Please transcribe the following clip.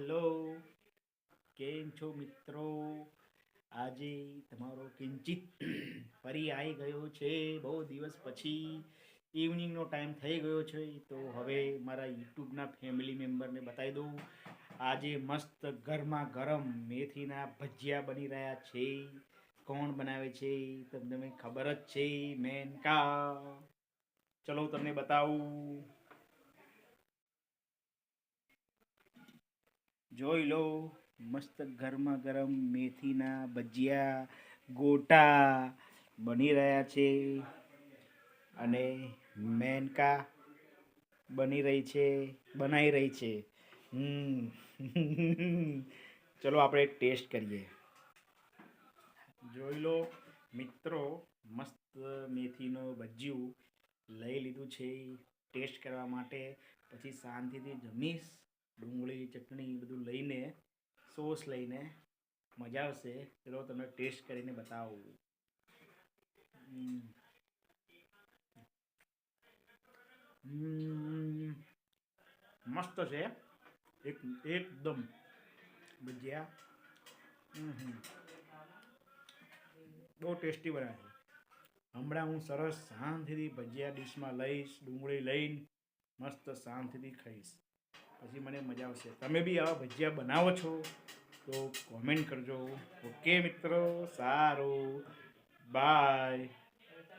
Hello, કેમ છો મિત્રો? આજે તમારો કિંચિત ફરી આવી ગયો છે, બહુ દિવસ પછી ઇવનિંગનો ટાઈમ થઈ ગયો છે, તો હવે મારા યુટ્યુબના ફેમિલી મેમ્બરને બતાવી દઉં. આજે મસ્ત ગરમા ગરમ મેથીના ભજીયા બની રહ્યા છે. કોણ બનાવે છે તમને ખબર જ છે, મેનકા. ચલો તમને બતાવું. જોઈ લો મસ્ત ગરમા ગરમ મેથીના ભજીયા, ગોટા બની રહ્યા છે. અને મેનકા બની રહી છે બનાવી રહી છે. ચલો આપણે ટેસ્ટ કરીએ. જોઈ લો મિત્રો, મસ્ત મેથીનો ભજીયું લઈ લીધું છે. ટેસ્ટ કરવા માટે પછી શાંતિથી જમીશ. ડુંગળી, ચટણી, બધું લઈને સોસ લઈને મજા આવશે. ચલો તમને ટેસ્ટ કરીને બતાવું. મસ્ત છે. એક, એકદમ ભજીયા. હમ. બહુ ટેસ્ટી બનાવે છે. હમણાં હું સરસ શાંતિથી ભજીયા ડીશમાં લઈશ, ડુંગળી લઈને મસ્ત શાંતિથી ખાઈશ. પછી મને મજા આવશે. તમે બી આવા ભજીયા બનાવો છો તો કોમેન્ટ કરજો. ઓકે મિત્રો, સારું. બાય